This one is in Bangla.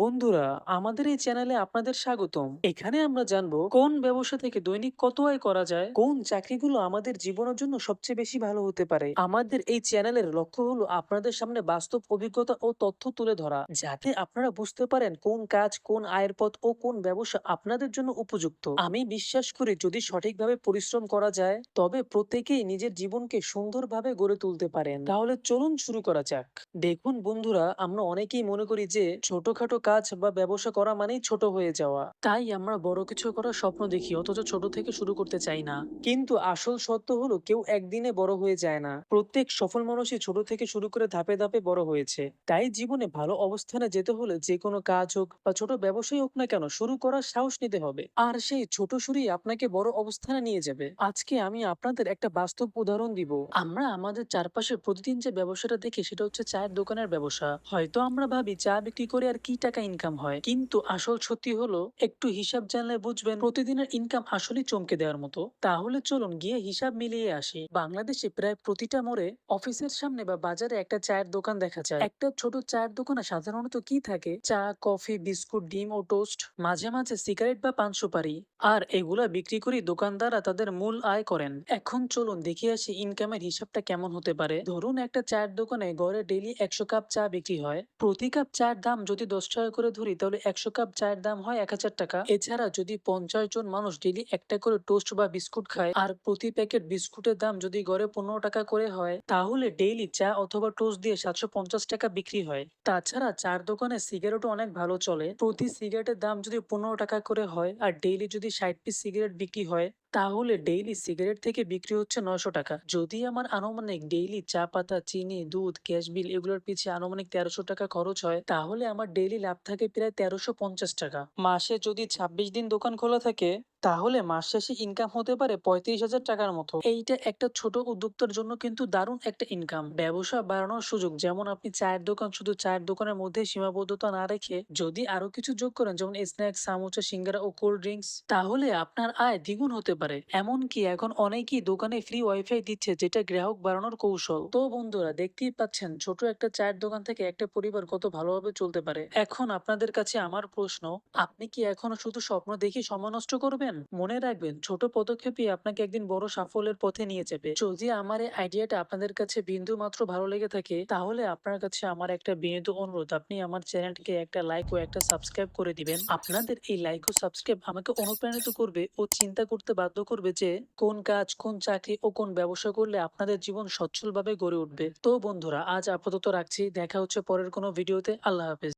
বন্ধুরা, আমাদের এই চ্যানেলে আপনাদের স্বাগতম। এখানে আমরা জানব, কোন ব্যবসা থেকে দৈনিক কত আয় করা যায়? কোন চাকরিগুলো আমাদের জীবনের জন্য সবচেয়ে বেশি ভালো হতে পারে? আমাদের এই চ্যানেলের লক্ষ্য হলো আপনাদের সামনে বাস্তব অভিজ্ঞতা ও তথ্য তুলে ধরা, যাতে আপনারা বুঝতে পারেন কোন কাজ কোন আয়ের পথ ও কোন ব্যবসা আপনাদের জন্য উপযুক্ত। আমি বিশ্বাস করি, যদি সঠিকভাবে পরিশ্রম করা যায়, তবে প্রত্যেকেই নিজের জীবনকে সুন্দরভাবে গড়ে তুলতে পারেন। তাহলে চলুন শুরু করা যাক। দেখুন বন্ধুরা, আমরা অনেকেই মনে করি যে, ছোটখাটো কাজ বা ব্যবসা করা মানেই ছোট হয়ে যাওয়া। তাই আমরা বড় কিছু করার স্বপ্ন দেখি, অথচ ছোট থেকে শুরু করতে চাই না। কিন্তু আসল সত্য হলো, কেউ একদিনে বড় হয়ে যায় না। প্রত্যেক সফল মানুষই ছোট থেকে শুরু করে ধাপে ধাপে বড় হয়েছে। তাই জীবনে ভালো অবস্থানে যেতে হলে যে কোনো কাজ হোক বা ছোট ব্যবসায় হোক না কেন, শুরু করার সাহস নিতে হবে। আর সেই ছোট শুরুই আপনাকে বড় অবস্থানে নিয়ে যাবে। আজকে আমি আপনাদের একটা বাস্তব উদাহরণ দিব। আমরা আমাদের চারপাশে প্রতিদিন যে ব্যবসাটা দেখি, সেটা হচ্ছে চায়ের দোকানের ব্যবসা। হয়তো আমরা ভাবি, চা বিক্রি করে আর কি টাকা ইনকাম হয়। কিন্তু আসল সত্যি হলো, একটু হিসাব জানলে বুঝবেন প্রতিদিনের ইনকাম আসলে চমকে দেওয়ার মতো। তাহলে চলুন গিয়ে হিসাব মিলিয়ে আসি। বাংলাদেশে প্রায় প্রতিটা মোড়ে অফিসের সামনে বা বাজারে একটা চায়ের দোকান দেখা যায়। একটা ছোট চায়ের দোকানে সাধারণত কি থাকে? চা, কফি, বিস্কুট, ডিম ও টোস্ট, মাঝে মাঝে সিগারেট বা পান সুপারি আর এগুলা বিক্রি করে দোকানদাররা তাদের মূল আয় করেন। এখন চলুন দেখে আসি ইনকামের হিসাবটা কেমন হতে পারে। ধরুন একটা চায়ের দোকানে গড়ে ডেলি একশো কাপ চা বিক্রি হয়। প্রতি কাপ চায়ের দাম যদি দশ টাকা করে ধরি, তাহলে একশো কাপ চায়ের দাম হয় এক হাজার টাকা। এছাড়া যদি পঞ্চাশ জন মানুষ ডেলি একটা করে টোস্ট বা বিস্কুট খায়, আর প্রতি প্যাকেট বিস্কুটের দাম যদি গড়ে পনেরো টাকা করে হয়, তাহলে ডেইলি চা অথবা টোস্ট দিয়ে সাতশো পঞ্চাশ টাকা বিক্রি হয়। তাছাড়া চার দোকানে সিগারেটও অনেক ভালো চলে। প্রতি সিগারেটের দাম যদি পনেরো টাকা করে হয়, আর ডেইলি যদি ষাট পিস সিগারেট বিক্রি হয় তাহলে ডেইলি সিগারেট থেকে বিক্রি হচ্ছে নয়শো টাকা। যদি আমার আনুমানিক ডেইলি চা, পাতা, চিনি, দুধ, গ্যাস বিল এগুলোর পিছে আনুমানিক তেরোশো টাকা খরচ হয়, তাহলে আমার ডেইলি লাভ থাকে প্রায় তেরোশো পঞ্চাশ টাকা। মাসে যদি ছাব্বিশ দিন দোকান খোলা থাকে, তাহলে মাস শেষে ইনকাম হতে পারে পঁয়ত্রিশ হাজার টাকার মতো। এইটা একটা ছোট উদ্যোক্তার জন্য কিন্তু দারুণ একটা ইনকাম ব্যবসা বাড়ানোর সুযোগ, যেমন আপনি চায়ের দোকান, শুধু চায়ের দোকানের মধ্যে সীমাবদ্ধতা না রেখে যদি আরও কিছু যোগ করেন, যেমন স্ন্যাক্স সামোচা, সিঙ্গারা ও কোল্ড ড্রিঙ্কস তাহলে আপনার আয় দ্বিগুণ হতে পারে। এমনকি এখন অনেকেই দোকানে ফ্রি ওয়াইফাই দিচ্ছে, যেটা গ্রাহক বাড়ানোর কৌশল। তো বন্ধুরা, দেখতেই পাচ্ছেন, ছোট একটা চায়ের দোকান থেকে একটা পরিবার কত ভালোভাবে চলতে পারে। এখন আপনাদের কাছে আমার প্রশ্ন, আপনি কি এখনও শুধু স্বপ্ন দেখে সময় নষ্ট করবেন? মনে রাখবেন, ছোট পদক্ষেপই আপনাকে একদিন বড় সাফল্যের পথে নিয়ে যাবে। যদি আমার এই আইডিয়াটা আপনাদের কাছে বিন্দু মাত্র ভালো লেগে থাকে, তাহলে আপনার কাছে আমার একটা বিনীত অনুরোধ, আপনি আমার চ্যানেলটিকে একটা লাইক ও একটা সাবস্ক্রাইব করে দিবেন। আপনাদের এই লাইক ও সাবস্ক্রাইব আমাকে অনুপ্রাণিত করবে ও চিন্তা করতে বাধ্য করবে যে কোন কাজ, কোন চাকরি ও কোন ব্যবসা করলে আপনাদের জীবন সচ্ছলভাবে গড়ে উঠবে। তো বন্ধুরা, আজ আপাতত রাখছি। দেখা হচ্ছে পরের কোনো ভিডিওতে। আল্লাহ হাফেজ।